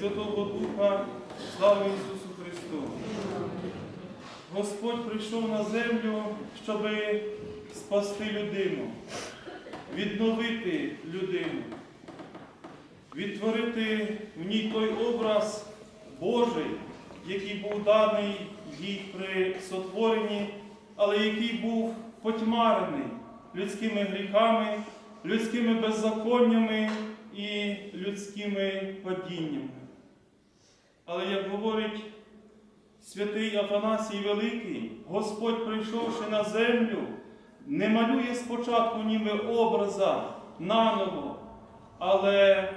Святого Духа, слава Ісусу Христу. Господь прийшов на землю, щоб спасти людину, відновити людину, відтворити в ній той образ Божий, який був даний їй при сотворенні, але який був потьмарений людськими гріхами, людськими беззаконнями і людськими падіннями. Але як говорить святий Афанасій Великий, Господь, прийшовши на землю, не малює спочатку ніби образа наново, але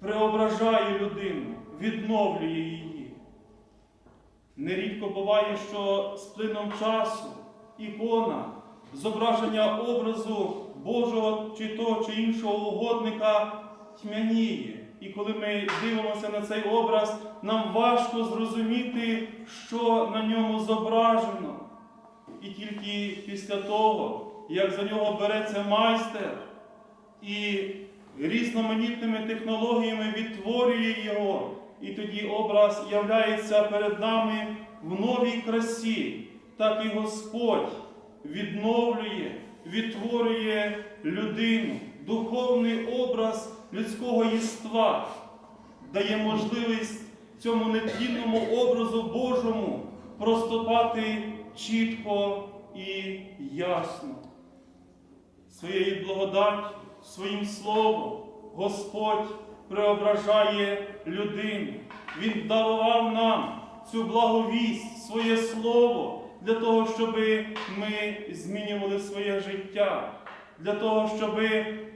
преображає людину, відновлює її. Нерідко буває, що з плином часу ікона, зображення образу Божого чи того чи іншого угодника тьмяніє. І коли ми дивимося на цей образ, нам важко зрозуміти, що на ньому зображено. І тільки після того, як за нього береться майстер і різноманітними технологіями відтворює його, і тоді образ являється перед нами в новій красі, так і Господь відновлює, відтворює людину, духовний образ людського єства, дає можливість цьому нетлінному образу Божому проступати чітко і ясно. Своєю благодаттю, своїм словом Господь преображає людину. Він дарував нам цю благовість, своє слово для того, щоб ми змінювали своє життя, для того, щоб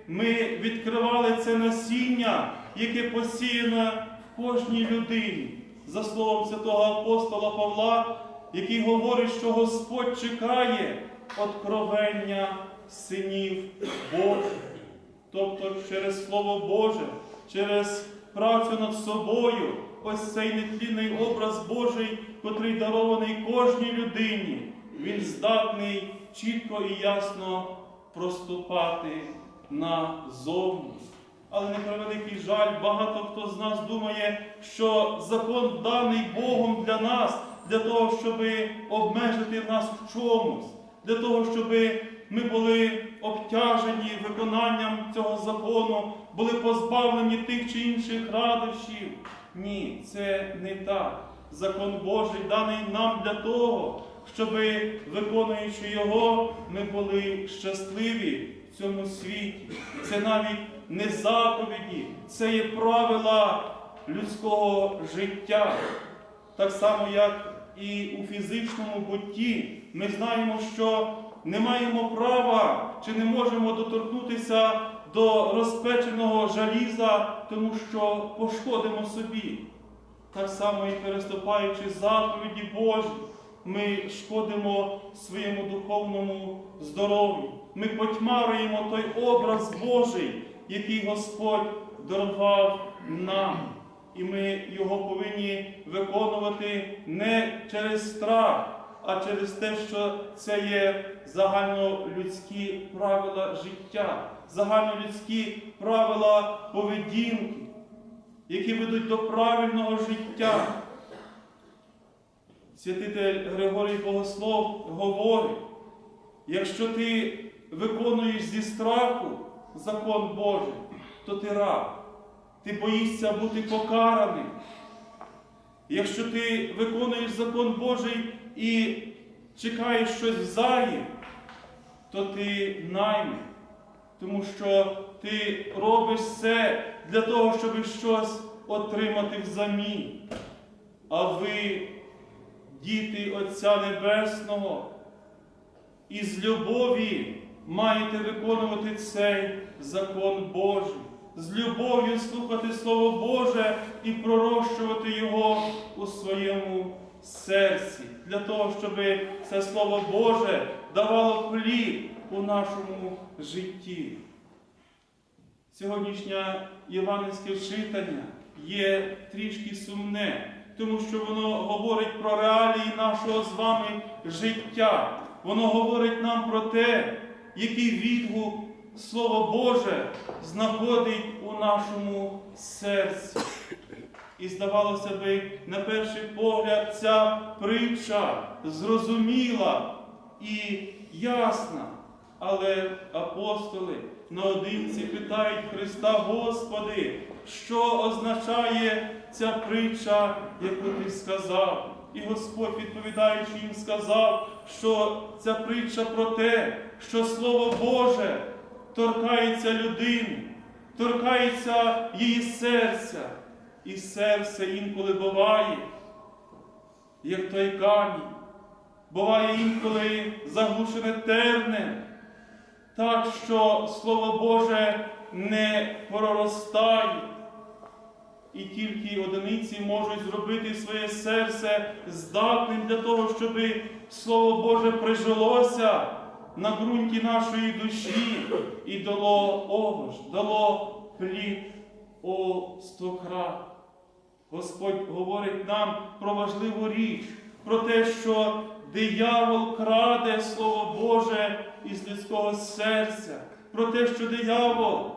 ми відкривали це насіння, яке посіяне в кожній людині. За словом святого апостола Павла, який говорить, що Господь чекає откровення синів Божих. Тобто через Слово Боже, через працю над собою, ось цей нетлінний образ Божий, котрий дарований кожній людині, він здатний чітко і ясно проступати назовні. Але на превеликий жаль, багато хто з нас думає, що закон даний Богом для нас, для того, щоб обмежити нас в чомусь, для того, щоб ми були обтяжені виконанням цього закону, були позбавлені тих чи інших радощів. Ні, це не так. Закон Божий даний нам для того, щоб, виконуючи його, ми були щасливі в цьому світі. Це навіть не заповіді, це є правила людського життя. Так само, як і у фізичному бутті, ми знаємо, що не маємо права чи не можемо доторкнутися до розпеченого жаліза, тому що пошкодимо собі. Так само і переступаючи заповіді Божі, ми шкодимо своєму духовному здоров'ю. Ми потьмарюємо той образ Божий, який Господь дарував нам. І ми його повинні виконувати не через страх, а через те, що це є загальнолюдські правила життя, загальнолюдські правила поведінки, які ведуть до правильного життя. Святитель Григорій Богослов говорить, якщо ти виконуєш зі страху закон Божий, то ти раб, ти боїшся бути покараним. Якщо ти виконуєш закон Божий і чекаєш щось взаєм, то ти наймий, тому що ти робиш все для того, щоб щось отримати взамін. А ви, діти Отця Небесного, із любові маєте виконувати цей закон Божий, з любов'ю слухати Слово Боже і пророщувати його у своєму серці, для того, щоб це Слово Боже давало плід у нашому житті. Сьогоднішнє євангельське читання є трішки сумне, тому що воно говорить про реалії нашого з вами життя. Воно говорить нам про те, який відгук Слово Боже знаходить у нашому серці. І здавалося би, на перший погляд, ця притча зрозуміла і ясна. Але апостоли наодинці питають Христа, Господи, що означає ця притча, яку ти сказав? І Господь, відповідаючи їм, сказав, що ця притча про те, що Слово Боже торкається людини, торкається її серця, і серце інколи буває, як той камінь, буває інколи заглушене терне, так що Слово Боже не проростає. І тільки одиниці можуть зробити своє серце здатним для того, щоб Слово Боже прижилося на ґрунті нашої душі і дало овоч, дало плід о стократ. Господь говорить нам про важливу річ, про те, що диявол краде Слово Боже із людського серця, про те, що диявол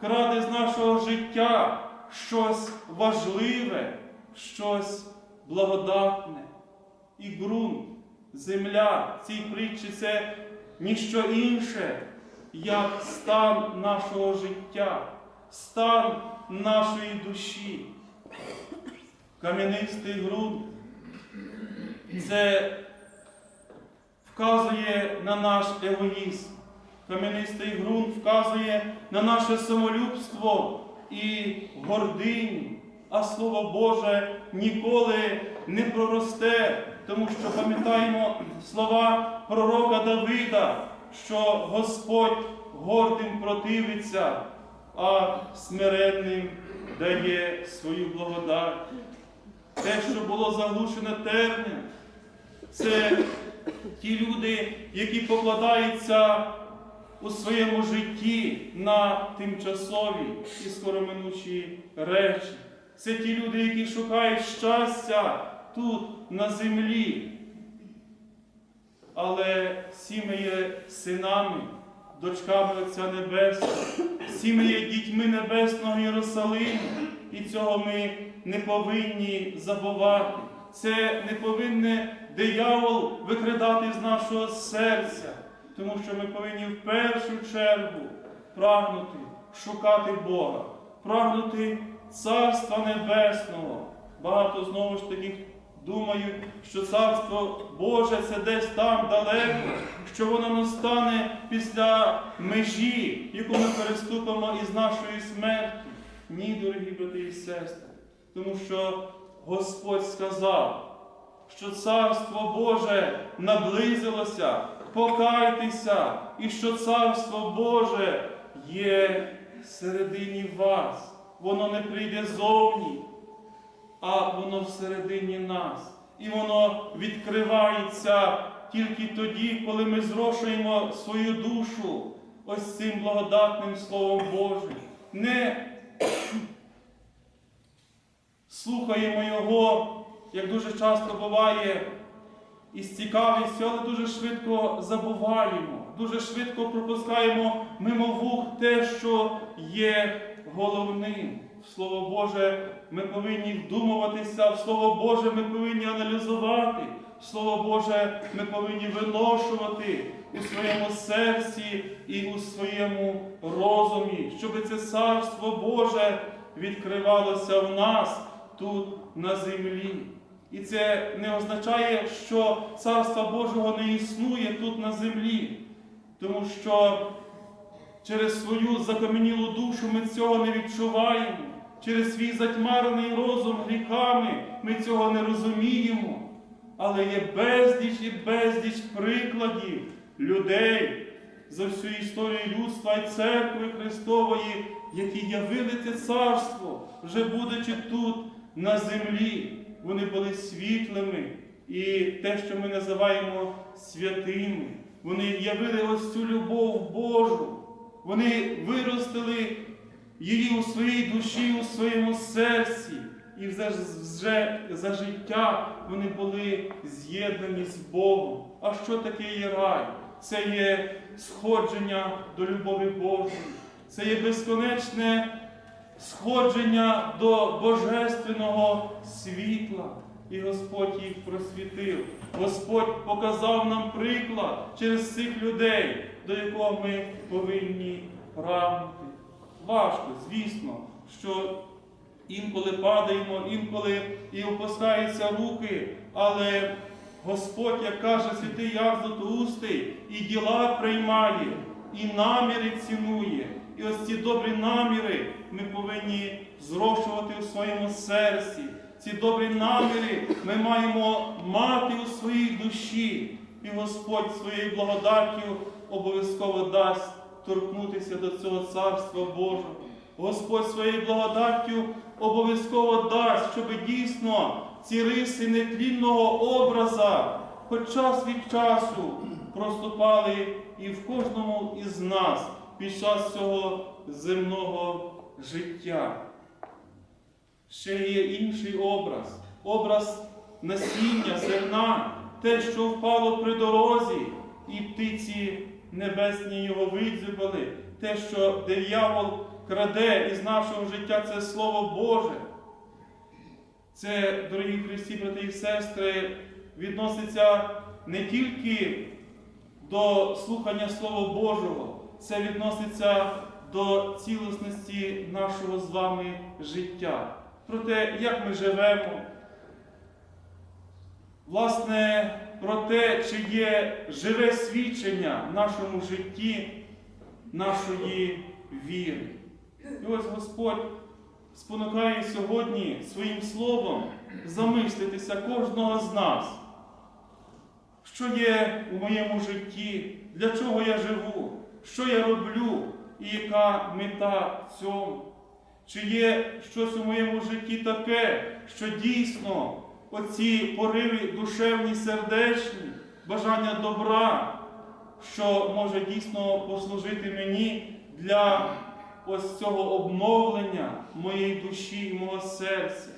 краде з нашого життя щось важливе, щось благодатне. І ґрунт, земля в цій притчі це ніщо інше, як стан нашого життя, стан нашої душі. Кам'янистий ґрунт це вказує на наш егоїзм. Кам'янистий ґрунт вказує на наше самолюбство і гординю, а Слово Боже ніколи не проросте, тому що пам'ятаємо слова пророка Давида, що Господь гордим противиться, а смиренним дає свою благодать. Те, що було заглушене тернем, це ті люди, які покладаються у своєму житті на тимчасові і скороминучі речі. Це ті люди, які шукають щастя тут, на землі. Але всі ми є синами, дочками Отця Небесного, всі ми є дітьми Небесного Єрусалиму, і цього ми не повинні забувати. Це не повинне диявол викрадати з нашого серця, тому що ми повинні в першу чергу прагнути шукати Бога, прагнути Царства Небесного. Багато знову ж таки думають, що Царство Боже це десь там далеко, що воно настане після межі, яку ми переступимо із нашої смерті. Ні, дорогі брати і сестри, тому що Господь сказав, що Царство Боже наблизилося, покайтеся, і що Царство Боже є всередині вас. Воно не прийде зовні, а воно всередині нас. І воно відкривається тільки тоді, коли ми зрошуємо свою душу ось цим благодатним Словом Божим. Не слухаємо Його, як дуже часто буває, із цікавістю, але дуже швидко забуваємо, дуже швидко пропускаємо мимо вух те, що є головним. В Слово Боже ми повинні вдумуватися, в Слово Боже ми повинні аналізувати, в Слово Боже ми повинні виношувати у своєму серці і у своєму розумі, щоб це Царство Боже відкривалося в нас тут на землі. І це не означає, що Царства Божого не існує тут на землі, тому що через свою закам'янілу душу ми цього не відчуваємо, через свій затьмарений розум гріхами ми цього не розуміємо. Але є безліч і безліч прикладів людей за всю історію людства і церкви Христової, які явили це царство, вже будучи тут на землі. Вони були світлими і те, що ми називаємо святими. Вони явили ось цю любов Божу. Вони виростили її у своїй душі, у своєму серці. І вже, за життя вони були з'єднані з Богом. А що таке є рай? Це є сходження до любові Божої. Це є безконечне сходження до божественного світла. І Господь їх просвітив. Господь показав нам приклад через цих людей, до якого ми повинні прагнути. Важко, звісно, що інколи падаємо, інколи і опускаються руки, але Господь, як каже святий Яв Златоустий, і діла приймає, і наміри цінує. І ось ці добрі наміри ми повинні зрошувати у своєму серці. Ці добрі наміри ми маємо мати у своїй душі. І Господь своєю благодаттю обов'язково дасть торкнутися до цього Царства Божого. Господь своєю благодаттю обов'язково дасть, щоб дійсно ці риси нетлінного образа, хоч час від часу проступали і в кожному із нас під час цього земного життя. Ще є інший образ, образ насіння, зерна, те, що впало при дорозі, і птиці небесні його видзюбали, те, що диявол краде із нашого життя, це Слово Боже. Це, дорогі Христі, брати і сестри, відноситься не тільки до слухання Слова Божого, це відноситься до цілісності нашого з вами життя. Про те, як ми живемо, власне, про те, чи є живе свідчення в нашому житті нашої віри. І ось Господь спонукає сьогодні своїм словом замислитися кожного з нас, що є у моєму житті, для чого я живу, що я роблю і яка мета в цьому. Чи є щось у моєму житті таке, що дійсно оці пориви душевні, сердечні, бажання добра, що може дійсно послужити мені для ось цього обновлення моєї душі і мого серця,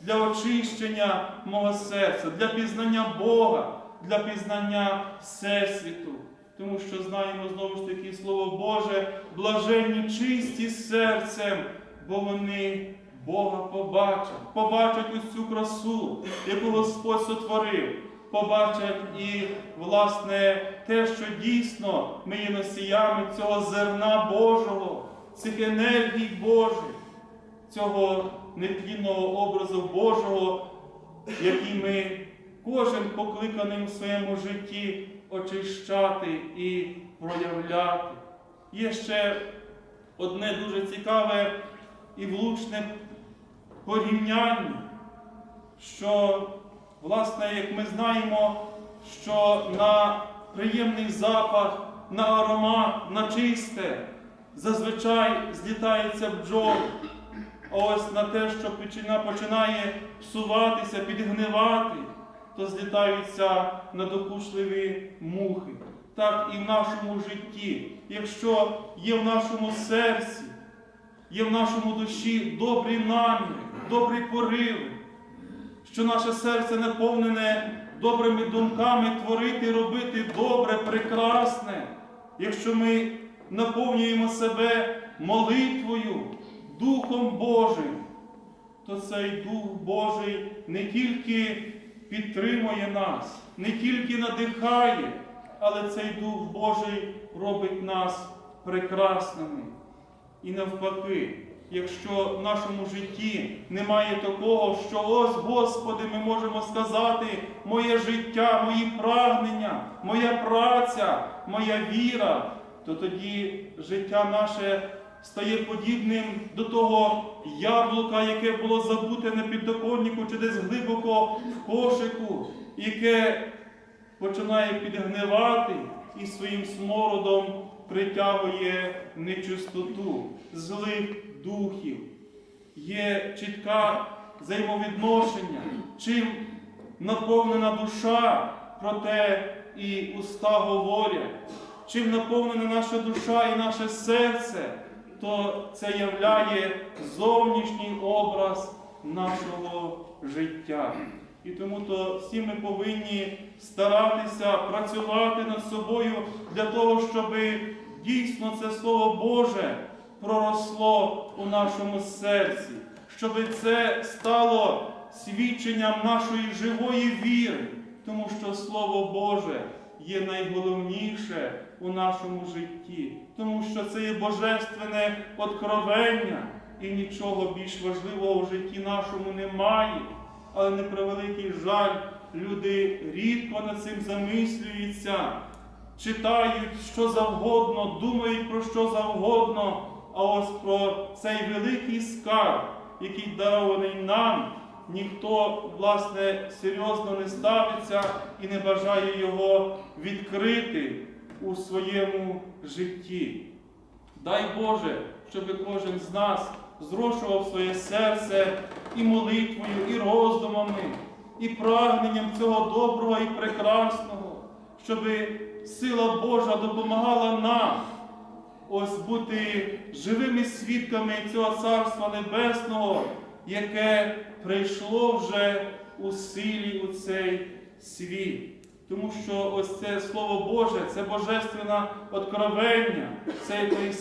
для очищення мого серця, для пізнання Бога, для пізнання Всесвіту. Тому що знаємо знову ж таки Слово Боже, блаженні чисті серцем, бо вони Бога побачать, побачать цю красу, яку Господь сотворив, побачать і, власне, те, що дійсно ми є носіями цього зерна Божого, цих енергій Божих, цього нетлінного образу Божого, який ми кожен покликаний у своєму житті очищати і проявляти. Є ще одне дуже цікаве і влучне порівняння, що, власне, як ми знаємо, що на приємний запах, на аромат, на чисте зазвичай злітається бджол. А ось на те, що печена починає псуватися, підгнивати, то злітаються надокушливі мухи. Так і в нашому житті, якщо є в нашому серці, є в нашому душі добрі наміри, добрі пориви, що наше серце наповнене добрими думками творити, робити добре, прекрасне, якщо ми наповнюємо себе молитвою, Духом Божим, то цей Дух Божий не тільки підтримує нас, не тільки надихає, але цей Дух Божий робить нас прекрасними. І навпаки, якщо в нашому житті немає такого, що ось, Господи, ми можемо сказати, моє життя, мої прагнення, моя праця, моя віра, то тоді життя наше стає подібним до того яблука, яке було забуте на піддоконнику чи десь глибоко в кошику, яке починає підгнивати і своїм смородом притягує нечистоту, злих духів. Є чітке взаємовідношення, чим наповнена душа, про те і уста говорять, чим наповнена наша душа і наше серце, то це являє зовнішній образ нашого життя. І тому то всі ми повинні старатися працювати над собою для того, щоб дійсно це Слово Боже проросло у нашому серці, щоб це стало свідченням нашої живої віри, тому що Слово Боже є найголовніше у нашому житті, тому що це є божественне откровення, і нічого більш важливого в житті нашому немає. Але на превеликий жаль, люди рідко над цим замислюються, читають що завгодно, думають про що завгодно, а ось про цей великий скарб, який дарований нам, ніхто, власне, серйозно не ставиться і не бажає його відкрити у своєму житті. Дай Боже, щоб кожен з нас зрошував своє серце і молитвою, і роздумами, і прагненням цього доброго і прекрасного, щоб сила Божа допомагала нам ось бути живими свідками цього Царства Небесного, яке прийшло вже у силі у цей світ. Тому що ось це Слово Боже, це божественне откровення, це той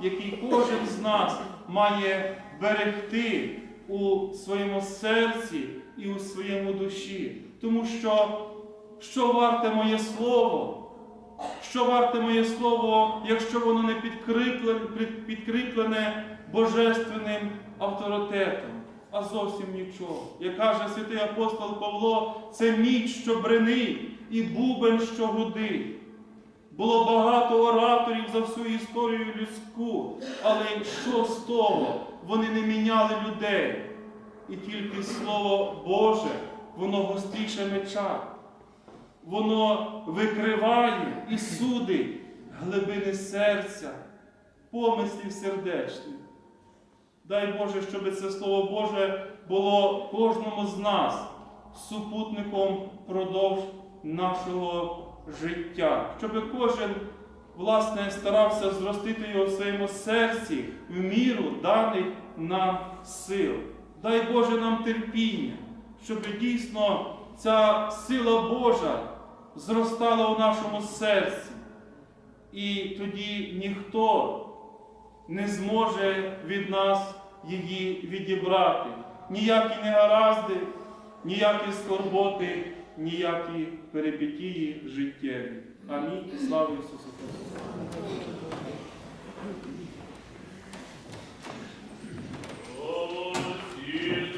який кожен з нас має берегти у своєму серці і у своєму душі. Тому що, що варте моє слово? Що варте моє слово, якщо воно не підкріплене, підкріплене божественним авторитетом? А зовсім нічого. Як каже святий апостол Павло, це міч, що бренить, і бубен, що гудить. Було багато ораторів за всю історію людську, але що з того? Вони не міняли людей. І тільки Слово Боже, воно гостріше меча. Воно викриває і судить глибини серця, помислів сердечних. Дай Боже, щоб це Слово Боже було кожному з нас супутником продовж нашого життя, щоб кожен, власне, старався зростити його в своєму серці в міру даних нам сил. Дай Боже нам терпіння, щоб дійсно ця сила Божа зростала у нашому серці. І тоді ніхто не зможе від нас її відібрати. Ніякі негаразди, ніякі скорботи, ніякі перепітії життєві. Амінь. Слава Ісусу Христу! Thank you.